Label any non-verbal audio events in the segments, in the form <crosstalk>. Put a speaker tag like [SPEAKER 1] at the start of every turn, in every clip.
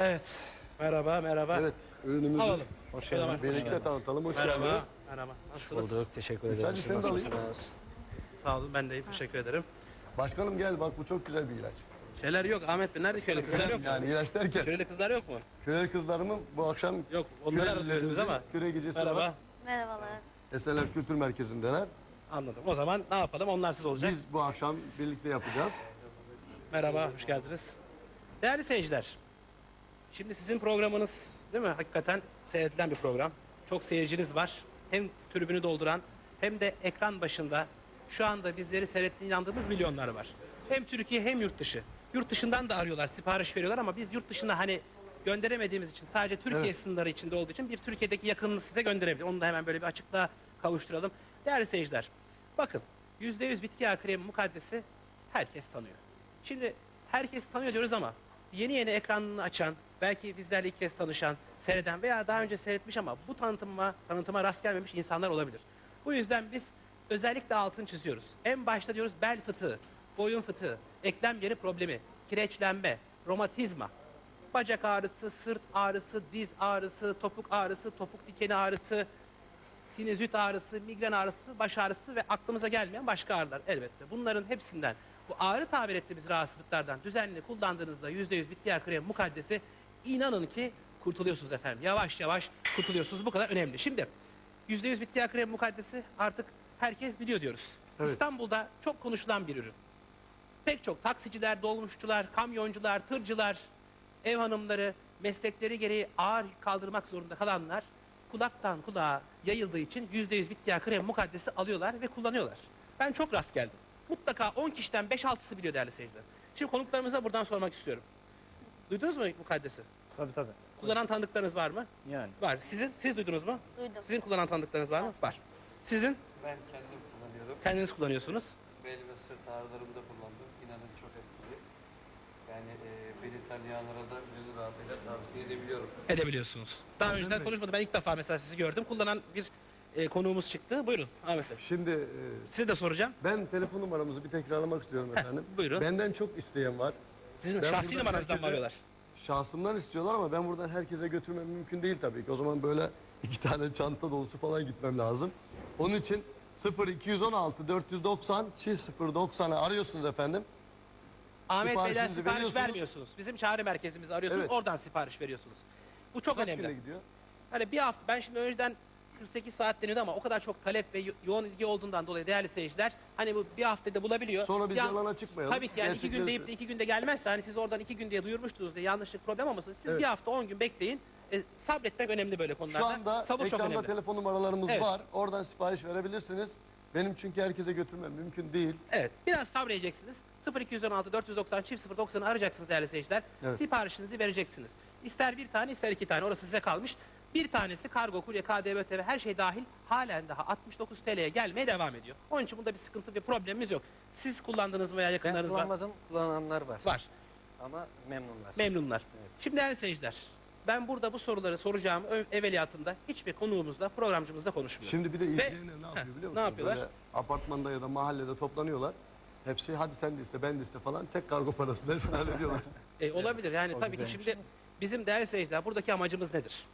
[SPEAKER 1] Evet. Merhaba, merhaba.
[SPEAKER 2] Evet, ürünümüzü
[SPEAKER 1] Alalım.
[SPEAKER 3] Hoş geldiniz.
[SPEAKER 2] birlikte tanıtalım. Hoş
[SPEAKER 1] Merhaba.
[SPEAKER 2] geldiniz.
[SPEAKER 1] Merhaba.
[SPEAKER 3] Hoş
[SPEAKER 1] Nasılsınız?
[SPEAKER 3] bulduk. Teşekkür ederim.
[SPEAKER 2] Sen
[SPEAKER 3] Siz
[SPEAKER 2] seni de alayım.
[SPEAKER 3] nasılsınız?
[SPEAKER 1] Sağ olun. Ben de iyiyim. Teşekkür ederim.
[SPEAKER 2] Başkanım gel bak bu çok güzel bir ilaç.
[SPEAKER 1] Şeyler yok. Ahmet Bey nerede köylü kızlar yok mu?
[SPEAKER 2] Yani ilaç derken
[SPEAKER 1] Köylü kızlar yok mu?
[SPEAKER 2] köle kızlarımın bu akşam
[SPEAKER 1] Yok. Onları arıyoruz biz ama.
[SPEAKER 2] küre gecesi
[SPEAKER 1] Merhaba.
[SPEAKER 2] var.
[SPEAKER 4] Merhabalar.
[SPEAKER 2] Eserler Kültür Merkezi'ndeler.
[SPEAKER 1] Anladım. O zaman ne yapalım? Onlarsız olacak.
[SPEAKER 2] Biz bu akşam birlikte yapacağız.
[SPEAKER 1] Merhaba. Hoş geldiniz. Değerli seyirciler. Şimdi sizin programınız değil mi? Hakikaten seyredilen bir program. Çok seyirciniz var. Hem tribünü dolduran hem de ekran başında şu anda bizleri seyrettiğine inandığımız milyonlar var. Hem Türkiye hem yurt dışı. Yurt dışından da arıyorlar, sipariş veriyorlar ama biz yurt dışına hani gönderemediğimiz için sadece Türkiye
[SPEAKER 2] Evet.
[SPEAKER 1] sınırları içinde olduğu için bir Türkiye'deki yakınını size gönderebilir. Onu da hemen böyle bir açıklığa kavuşturalım. Değerli seyirciler, bakın %100 bitki yağı kremi mukaddesi herkes tanıyor. Şimdi herkes tanıyor diyoruz ama yeni yeni ekranını açan, belki bizlerle ilk kez tanışan, seyreden veya daha önce seyretmiş ama bu tanıtıma, tanıtıma rast gelmemiş insanlar olabilir. Bu yüzden biz özellikle altını çiziyoruz. En başta diyoruz bel fıtığı, boyun fıtığı, eklem yeri problemi, kireçlenme, romatizma, bacak ağrısı, sırt ağrısı, diz ağrısı, topuk ağrısı, topuk dikeni ağrısı, sinüzit ağrısı, migren ağrısı, baş ağrısı ve aklımıza gelmeyen başka ağrılar elbette. Bunların hepsinden bu ağrı tabir ettiğimiz rahatsızlıklardan düzenli kullandığınızda %100 bitki yağı kremi mukaddesi inanın ki kurtuluyorsunuz efendim. Yavaş yavaş kurtuluyorsunuz. Bu kadar önemli. Şimdi %100 bitki yağı kremi mukaddesi artık herkes biliyor diyoruz.
[SPEAKER 2] Evet.
[SPEAKER 1] İstanbul'da çok konuşulan bir ürün. Pek çok taksiciler, dolmuşçular, kamyoncular, tırcılar, ev hanımları, meslekleri gereği ağır kaldırmak zorunda kalanlar kulaktan kulağa yayıldığı için %100 bitki yağı kremi mukaddesi alıyorlar ve kullanıyorlar. Ben çok rast geldim. Mutlaka 10 kişiden 5-6'sı biliyor değerli seyirciler. Şimdi konuklarımıza buradan sormak istiyorum. Duydunuz mu mukaddesi?
[SPEAKER 3] Tabii tabii.
[SPEAKER 1] Kullanan tanıdıklarınız var mı?
[SPEAKER 3] Yani.
[SPEAKER 1] Var. Sizin? Siz duydunuz mu?
[SPEAKER 4] Duydum.
[SPEAKER 1] Sizin kullanan tanıdıklarınız var mı? Var. Sizin?
[SPEAKER 5] Ben kendim kullanıyorum.
[SPEAKER 1] Kendiniz kullanıyorsunuz.
[SPEAKER 5] Bel ve sırt ağrılarımda kullandım. İnanın çok etkili. Yani e, beni tanıyanlara da gönül rahatlığıyla tavsiye edebiliyorum.
[SPEAKER 1] Edebiliyorsunuz. Daha önceden konuşmadım. Ben ilk defa mesela sizi gördüm. Kullanan bir e, konuğumuz çıktı. Buyurun Ahmet Bey.
[SPEAKER 2] Şimdi e,
[SPEAKER 1] Size de soracağım.
[SPEAKER 2] ben telefon numaramızı bir tekrarlamak istiyorum efendim.
[SPEAKER 1] buyurun.
[SPEAKER 2] Benden çok isteyen var.
[SPEAKER 1] Sizin
[SPEAKER 2] Ben
[SPEAKER 1] şahsi
[SPEAKER 2] buradan
[SPEAKER 1] numaranızdan mı
[SPEAKER 2] herkese-
[SPEAKER 1] arıyorlar?
[SPEAKER 2] Şahsımdan istiyorlar ama ben buradan herkese götürmem mümkün değil tabii ki. O zaman böyle iki tane çanta dolusu falan gitmem lazım. Onun için 0216 490 çift 090'ı arıyorsunuz efendim.
[SPEAKER 1] Ahmet Bey'den
[SPEAKER 2] Siparişinizi
[SPEAKER 1] sipariş
[SPEAKER 2] veriyorsunuz.
[SPEAKER 1] vermiyorsunuz. Bizim çağrı merkezimizi arıyorsunuz.
[SPEAKER 2] Evet.
[SPEAKER 1] Oradan sipariş veriyorsunuz. Bu çok
[SPEAKER 2] Kaç
[SPEAKER 1] önemli.
[SPEAKER 2] güne gidiyor?
[SPEAKER 1] Hani bir hafta ben şimdi önceden 48 saat deniyordu ama o kadar çok talep ve yo- yoğun ilgi olduğundan dolayı değerli seyirciler hani bu bir haftada bulabiliyor.
[SPEAKER 2] Sonra biz
[SPEAKER 1] Bir
[SPEAKER 2] yalana çıkmayalım.
[SPEAKER 1] Tabii ki yani iki gün deyip de iki günde gelmezse hani siz oradan iki gün diye duyurmuştunuz diye yanlışlık problem olmasın. Siz
[SPEAKER 2] Evet.
[SPEAKER 1] bir hafta 10 gün bekleyin. E, sabretmek önemli böyle konularda.
[SPEAKER 2] Şu anda
[SPEAKER 1] Sabır çok
[SPEAKER 2] ekranda telefon numaralarımız
[SPEAKER 1] Evet.
[SPEAKER 2] var. Oradan sipariş verebilirsiniz. Benim çünkü herkese götürmem mümkün değil.
[SPEAKER 1] Evet. Biraz sabredeceksiniz. 0216 490 çift 090'ı arayacaksınız değerli seyirciler.
[SPEAKER 2] Evet.
[SPEAKER 1] Siparişinizi vereceksiniz. İster bir tane ister iki tane orası size kalmış. Bir tanesi kargo, kurye, KDV, ÖTV her şey dahil halen daha 69 TL'ye gelmeye devam ediyor. Onun için bunda bir sıkıntı bir problemimiz yok. Siz kullandınız mı veya
[SPEAKER 3] Ben
[SPEAKER 1] yakınlarınız var?
[SPEAKER 3] kullanmadım, kullananlar var.
[SPEAKER 1] Var.
[SPEAKER 3] Ama memnunlar.
[SPEAKER 1] Memnunlar.
[SPEAKER 3] Evet.
[SPEAKER 1] Şimdi değerli seyirciler. Ben burada bu soruları soracağım ö- evveliyatında hiçbir konuğumuzla, programcımızla konuşmuyorum.
[SPEAKER 2] Şimdi bir de izleyenler ne yapıyor biliyor musun?
[SPEAKER 1] ne yapıyorlar?
[SPEAKER 2] Böyle apartmanda ya da mahallede toplanıyorlar. Hepsi hadi sen de iste ben de iste falan tek kargo parasını hepsini hallediyorlar. <laughs>
[SPEAKER 1] E, olabilir yani
[SPEAKER 3] O
[SPEAKER 1] tabii ki
[SPEAKER 3] güzelmiş.
[SPEAKER 1] şimdi bizim değerli seyirciler buradaki amacımız nedir?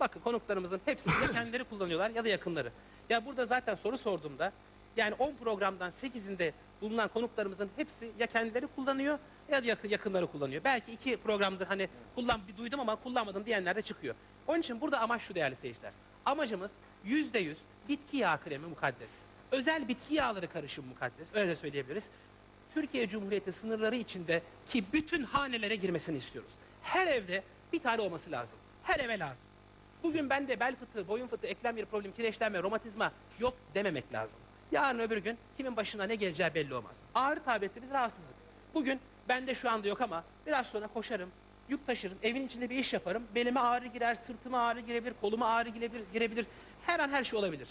[SPEAKER 1] Bakın konuklarımızın hepsi ya kendileri kullanıyorlar ya da yakınları. Ya burada zaten soru sorduğumda yani 10 programdan 8'inde bulunan konuklarımızın hepsi ya kendileri kullanıyor ya da yakın, yakınları kullanıyor. Belki iki programdır hani kullan bir duydum ama kullanmadım diyenler de çıkıyor. Onun için burada amaç şu değerli seyirciler. Amacımız %100 bitki yağı kremi mukaddes. Özel bitki yağları karışımı mukaddes. Öyle söyleyebiliriz. Türkiye Cumhuriyeti sınırları içinde ki bütün hanelere girmesini istiyoruz. Her evde bir tane olması lazım. Her eve lazım. Bugün bende bel fıtığı, boyun fıtığı, eklem yeri problemi, kireçlenme, romatizma yok dememek lazım. Yarın öbür gün kimin başına ne geleceği belli olmaz. Ağrı tabir ettiğimiz rahatsızlık. Bugün bende şu anda yok ama biraz sonra koşarım, yük taşırım, evin içinde bir iş yaparım. Belime ağrı girer, sırtıma ağrı girebilir, koluma ağrı girebilir, girebilir. Her an her şey olabilir.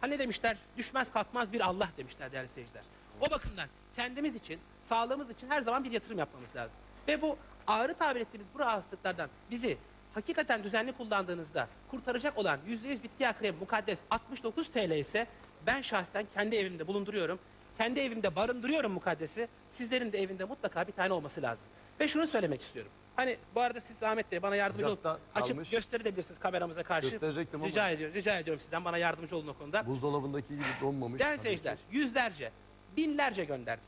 [SPEAKER 1] Hani demişler? Düşmez kalkmaz bir Allah demişler değerli seyirciler. O bakımdan kendimiz için, sağlığımız için her zaman bir yatırım yapmamız lazım. Ve bu ağrı tabir ettiğimiz bu rahatsızlıklardan bizi hakikaten düzenli kullandığınızda kurtaracak olan %100 bitki yağı kremi mukaddes 69 TL ise ben şahsen kendi evimde bulunduruyorum. Kendi evimde barındırıyorum mukaddesi. Sizlerin de evinde mutlaka bir tane olması lazım. Ve şunu söylemek istiyorum. Hani bu arada siz Ahmet Bey bana yardımcı olun.
[SPEAKER 2] Sıcakta
[SPEAKER 1] Açıp
[SPEAKER 2] kalmış.
[SPEAKER 1] gösterebilirsiniz kameramıza karşı.
[SPEAKER 2] Gösterecektim ama
[SPEAKER 1] Rica ediyorum, rica ediyorum sizden bana yardımcı olun o konuda.
[SPEAKER 2] buzdolabındaki gibi donmamış.
[SPEAKER 1] Değerli
[SPEAKER 2] tabii
[SPEAKER 1] seyirciler,
[SPEAKER 2] ki.
[SPEAKER 1] yüzlerce, binlerce gönderdik.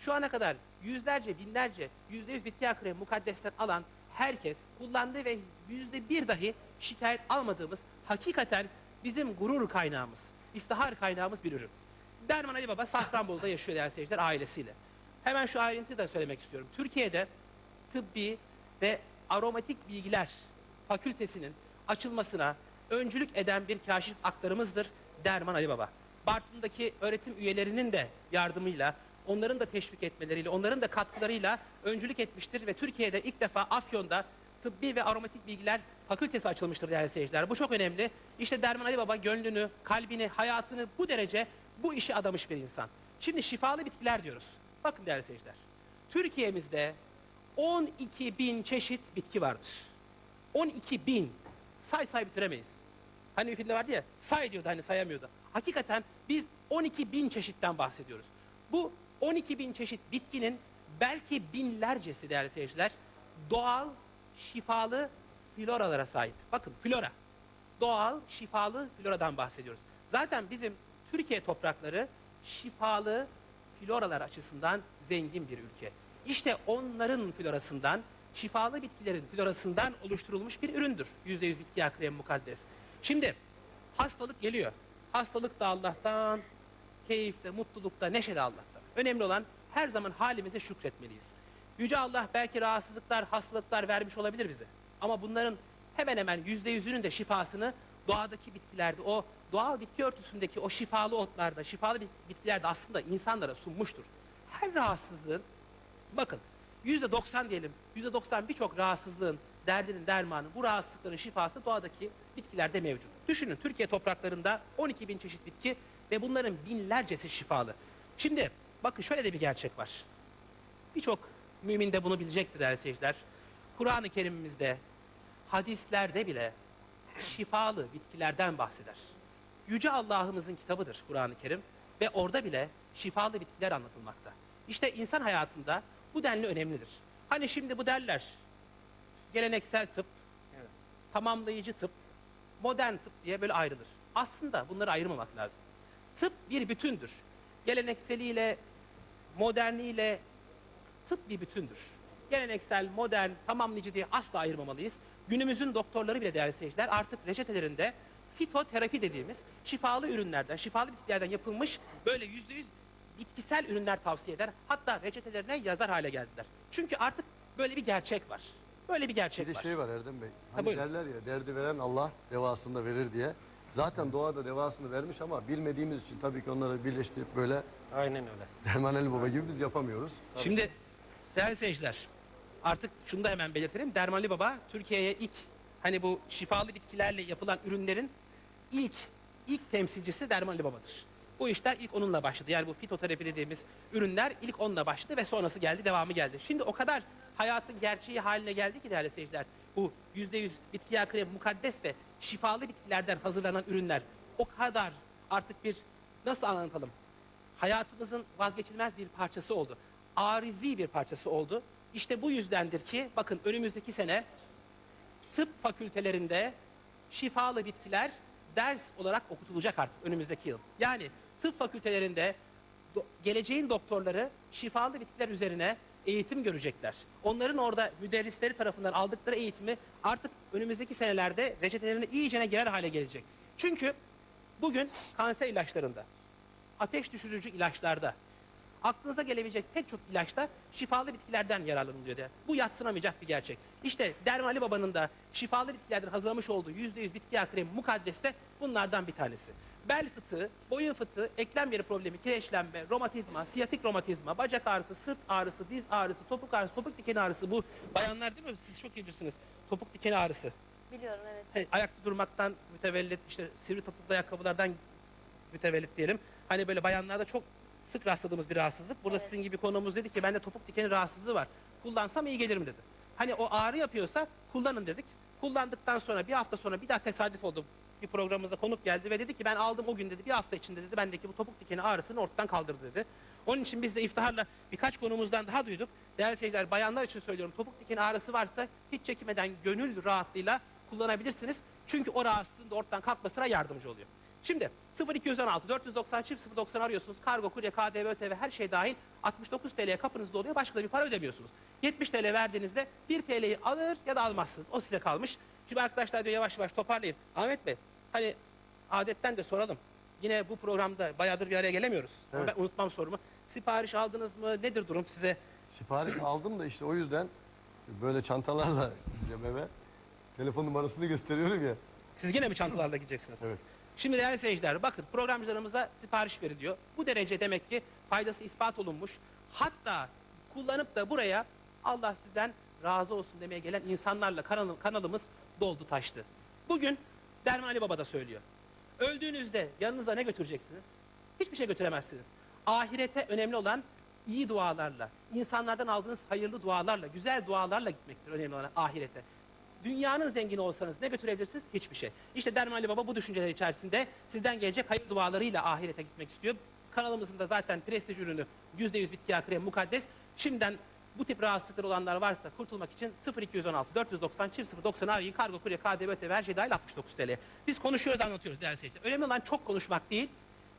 [SPEAKER 1] Şu ana kadar yüzlerce, binlerce, yüzde yüz bitki yağı kremi mukaddesten alan herkes kullandığı ve yüzde bir dahi şikayet almadığımız hakikaten bizim gurur kaynağımız, iftihar kaynağımız bir ürün. Derman Ali Baba Safranbolu'da yaşıyor değerli seyirciler ailesiyle. Hemen şu ayrıntıyı da söylemek istiyorum. Türkiye'de tıbbi ve aromatik bilgiler fakültesinin açılmasına öncülük eden bir kaşif aktarımızdır Derman Ali Baba. Bartın'daki öğretim üyelerinin de yardımıyla, onların da teşvik etmeleriyle, onların da katkılarıyla öncülük etmiştir ve Türkiye'de ilk defa Afyon'da tıbbi ve aromatik bilgiler fakültesi açılmıştır değerli seyirciler. Bu çok önemli. İşte Derman Ali Baba gönlünü, kalbini, hayatını bu derece bu işe adamış bir insan. Şimdi şifalı bitkiler diyoruz. Bakın değerli seyirciler. Türkiye'mizde 12 bin çeşit bitki vardır. 12 bin. Say say bitiremeyiz. Hani bir filmde vardı ya, say diyordu hani sayamıyordu. Hakikaten biz 12 bin çeşitten bahsediyoruz. Bu 12 bin çeşit bitkinin belki binlercesi değerli seyirciler doğal, şifalı floralara sahip. Bakın flora. Doğal, şifalı floradan bahsediyoruz. Zaten bizim Türkiye toprakları şifalı floralar açısından zengin bir ülke. İşte onların florasından, şifalı bitkilerin florasından oluşturulmuş bir üründür. %100 bitki yağı kremi mukaddes. Şimdi hastalık geliyor. Hastalık da Allah'tan, keyif de, mutluluk da, neşe de Allah'tan. Önemli olan her zaman halimize şükretmeliyiz. Yüce Allah belki rahatsızlıklar, hastalıklar vermiş olabilir bize. Ama bunların hemen hemen yüzde yüzünün de şifasını doğadaki bitkilerde, o doğal bitki örtüsündeki o şifalı otlarda, şifalı bit- bitkilerde aslında insanlara sunmuştur. Her rahatsızlığın, bakın yüzde doksan diyelim, yüzde doksan birçok rahatsızlığın, derdinin dermanı, bu rahatsızlıkların şifası doğadaki bitkilerde mevcut. Düşünün Türkiye topraklarında 12 bin çeşit bitki ve bunların binlercesi şifalı. Şimdi bakın şöyle de bir gerçek var. Birçok mümin de bunu bilecektir değerli seyirciler. Kur'an-ı Kerim'imizde, hadislerde bile şifalı bitkilerden bahseder. Yüce Allah'ımızın kitabıdır Kur'an-ı Kerim ve orada bile şifalı bitkiler anlatılmakta. İşte insan hayatında bu denli önemlidir. Hani şimdi bu derler, geleneksel tıp,
[SPEAKER 3] Evet.
[SPEAKER 1] tamamlayıcı tıp, modern tıp diye böyle ayrılır. Aslında bunları ayırmamak lazım. Tıp bir bütündür. Gelenekseliyle, moderniyle tıp bir bütündür. Geleneksel, modern, tamamlayıcı diye asla ayırmamalıyız. Günümüzün doktorları bile değerli seyirciler artık reçetelerinde fitoterapi dediğimiz şifalı ürünlerden, şifalı bitkilerden yapılmış böyle yüzde yüz bitkisel ürünler tavsiye eder. Hatta reçetelerine yazar hale geldiler. Çünkü artık böyle bir gerçek var. Böyle bir gerçek
[SPEAKER 2] Bir de
[SPEAKER 1] var.
[SPEAKER 2] şey var Erdem Bey. Hani
[SPEAKER 1] buyurun.
[SPEAKER 2] derler ya derdi veren Allah devasını da verir diye. Zaten doğada devasını vermiş ama bilmediğimiz için tabii ki onları birleştirip böyle
[SPEAKER 3] Aynen öyle.
[SPEAKER 2] Derman Ali Baba gibi biz yapamıyoruz.
[SPEAKER 1] Şimdi değerli seyirciler artık şunu da hemen belirtelim. Dermanlı Baba Türkiye'ye ilk hani bu şifalı bitkilerle yapılan ürünlerin ilk ilk temsilcisi Dermanlı Baba'dır. Bu işler ilk onunla başladı. Yani bu fitoterapi dediğimiz ürünler ilk onunla başladı ve sonrası geldi, devamı geldi. Şimdi o kadar hayatın gerçeği haline geldi ki değerli seyirciler. Bu yüzde yüz bitki yağı kremi mukaddes ve şifalı bitkilerden hazırlanan ürünler o kadar artık bir nasıl anlatalım? hayatımızın vazgeçilmez bir parçası oldu. Arizi bir parçası oldu. İşte bu yüzdendir ki bakın önümüzdeki sene tıp fakültelerinde şifalı bitkiler ders olarak okutulacak artık önümüzdeki yıl. Yani tıp fakültelerinde geleceğin doktorları şifalı bitkiler üzerine eğitim görecekler. Onların orada müderrisleri tarafından aldıkları eğitimi artık önümüzdeki senelerde reçetelerine iyicene girer hale gelecek. Çünkü bugün kanser ilaçlarında, ateş düşürücü ilaçlarda, aklınıza gelebilecek pek çok ilaçta şifalı bitkilerden yararlanılıyor diye. Bu yatsınamayacak bir gerçek. İşte Derman Ali Baba'nın da şifalı bitkilerden hazırlamış olduğu %100 bitki yağı kremi mukaddes de bunlardan bir tanesi. Bel fıtığı, boyun fıtığı, eklem yeri problemi, kireçlenme, romatizma, siyatik romatizma, bacak ağrısı, sırt ağrısı, diz ağrısı, topuk ağrısı, topuk dikeni ağrısı bu bayanlar değil mi? Siz çok iyi bilirsiniz. Topuk dikeni ağrısı.
[SPEAKER 4] Biliyorum evet.
[SPEAKER 1] Hani ayakta durmaktan mütevellit, işte sivri topuklu ayakkabılardan mütevellit diyelim. Hani böyle bayanlarda çok sık rastladığımız bir rahatsızlık. Burada
[SPEAKER 4] Evet.
[SPEAKER 1] sizin gibi konuğumuz dedi ki bende topuk dikeni rahatsızlığı var. Kullansam iyi gelirim dedi. Hani o ağrı yapıyorsa kullanın dedik. Kullandıktan sonra bir hafta sonra bir daha tesadüf oldu. Bir programımıza konuk geldi ve dedi ki ben aldım o gün dedi bir hafta içinde dedi bendeki bu topuk dikeni ağrısını ortadan kaldırdı dedi. Onun için biz de iftiharla birkaç konumuzdan daha duyduk. Değerli seyirciler bayanlar için söylüyorum topuk dikeni ağrısı varsa hiç çekinmeden gönül rahatlığıyla kullanabilirsiniz. Çünkü o rahatsızlığın da ortadan kalkmasına yardımcı oluyor. Şimdi 0216 490 çift 090 arıyorsunuz. Kargo, kurye, KDV, ÖTV her şey dahil 69 TL'ye kapınızda oluyor. Başka da bir para ödemiyorsunuz. 70 TL verdiğinizde 1 TL'yi alır ya da almazsınız. O size kalmış. Şimdi arkadaşlar diyor yavaş yavaş toparlayın. Ahmet Bey hani adetten de soralım. Yine bu programda bayağıdır bir araya gelemiyoruz. Ama
[SPEAKER 2] Evet.
[SPEAKER 1] ben unutmam sorumu. Sipariş aldınız mı? Nedir durum size?
[SPEAKER 2] Sipariş aldım da işte o yüzden böyle çantalarla gideceğim eve. Telefon numarasını gösteriyorum ya.
[SPEAKER 1] Siz yine mi çantalarla gideceksiniz?
[SPEAKER 2] Evet.
[SPEAKER 1] Şimdi değerli seyirciler bakın programcılarımıza sipariş veriliyor. Bu derece demek ki faydası ispat olunmuş. Hatta kullanıp da buraya Allah sizden razı olsun demeye gelen insanlarla kanal- kanalımız doldu taştı. Bugün Derman Ali Baba da söylüyor. Öldüğünüzde yanınıza ne götüreceksiniz? Hiçbir şey götüremezsiniz. Ahirete önemli olan iyi dualarla, insanlardan aldığınız hayırlı dualarla, güzel dualarla gitmektir önemli olan ahirete. Dünyanın zengini olsanız ne götürebilirsiniz? Hiçbir şey. İşte Derman Ali Baba bu düşünceler içerisinde sizden gelecek hayır dualarıyla ahirete gitmek istiyor. Kanalımızın da zaten prestij ürünü %100 bitki yağı krem mukaddes. Şimdiden bu tip rahatsızlıkları olanlar varsa kurtulmak için 0216 490 çift 090 arayın. Kargo, kurye, KDV, öte her şey dahil 69 TL. Biz konuşuyoruz anlatıyoruz değerli seyirciler. Önemli olan çok konuşmak değil.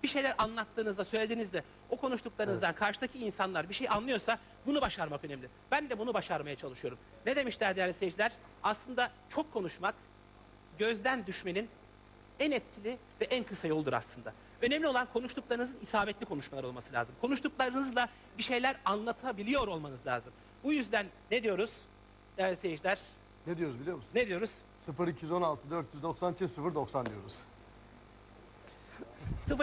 [SPEAKER 1] Bir şeyler anlattığınızda, söylediğinizde o konuştuklarınızdan karşıdaki insanlar bir şey anlıyorsa bunu başarmak önemli. Ben de bunu başarmaya çalışıyorum. Ne demişler değerli seyirciler? Aslında çok konuşmak gözden düşmenin en etkili ve en kısa yoldur aslında. Önemli olan konuştuklarınızın isabetli konuşmalar olması lazım. Konuştuklarınızla bir şeyler anlatabiliyor olmanız lazım. Bu yüzden ne diyoruz değerli seyirciler?
[SPEAKER 2] Ne diyoruz biliyor musun?
[SPEAKER 1] Ne diyoruz?
[SPEAKER 2] 0216 490 çift 090 diyoruz.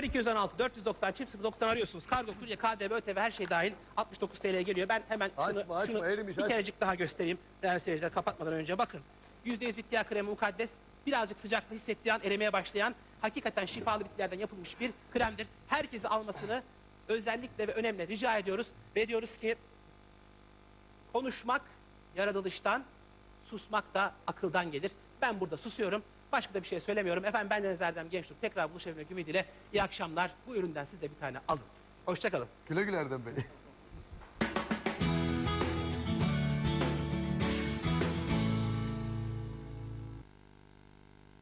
[SPEAKER 1] 0216 490 çift 090 arıyorsunuz. Kargo, kurye, KDV, ÖTV her şey dahil 69 TL'ye geliyor. Ben hemen şunu,
[SPEAKER 2] Açma, açma,
[SPEAKER 1] şunu
[SPEAKER 2] erimiş,
[SPEAKER 1] bir
[SPEAKER 2] aç.
[SPEAKER 1] kerecik daha göstereyim. Değerli seyirciler kapatmadan önce bakın. %100 bitki yağı kremi mukaddes. Birazcık sıcaklığı hissettiği an erimeye başlayan hakikaten şifalı bitkilerden yapılmış bir kremdir. Herkesi almasını özellikle ve önemli rica ediyoruz. Ve diyoruz ki konuşmak yaratılıştan, susmak da akıldan gelir. Ben burada susuyorum. Başka da bir şey söylemiyorum. Efendim ben Deniz Erdem Gençlik. Tekrar buluşabilmek ümidiyle iyi akşamlar. Bu üründen siz de bir tane alın. Hoşçakalın.
[SPEAKER 2] Güle güle Erdem Bey.